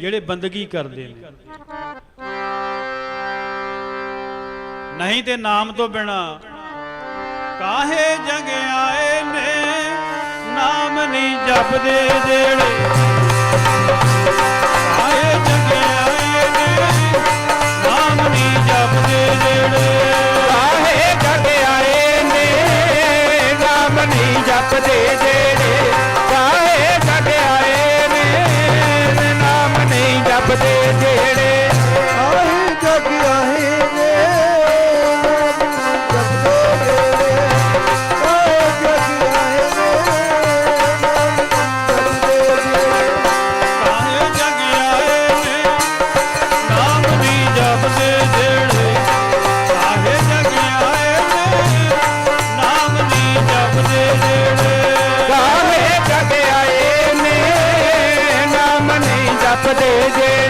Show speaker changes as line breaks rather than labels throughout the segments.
ਜਿਹੜੇ ਬੰਦਗੀ ਕਰਦੇ ਨੇ। ਨਹੀਂ ਤੇ ਨਾਮ ਤੋਂ ਬਿਨਾ ਕਾਹੇ ਜਗ ਆਏ ਨੇ, ਨਾਮ ਨਹੀਂ ਜਪਦੇ ਜਿਹੜੇ। ਜਪਦੇ ਜਿਹੜੇ।
ਦੇ ਜਿਹੜੇ
ਆਹੇ ਨੇ। ਜਗ
ਦੇ ਨਾਮ ਦੀ ਜਪਦੇ ਜਿਹੜੇ
ਆਹੇ ਜਗ ਨੇ। ਨਾਮ ਦੀ ਜਪਦੇ ਜਿਹੜੇ ਆਹੇ ਨੇ। ਨਾਮ ਨਹੀਂ ਜਪਦੇ ਜਿਹੜੇ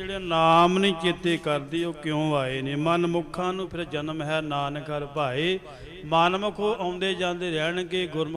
ਜਿਹੜੇ ਨਾਮ ਨਹੀਂ ਚੇਤੇ ਕਰਦੀ, ਉਹ ਕਿਉਂ ਆਏ ਨੇ? ਮਨ ਮੁੱਖਾਂ ਨੂੰ ਫਿਰ ਜਨਮ ਹੈ ਨਾਨਕ ਹਰ ਭਾਏ। ਮਨਮੁਖ ਆਉਂਦੇ ਜਾਂਦੇ ਰਹਿਣਗੇ, ਗੁਰਮੁਖ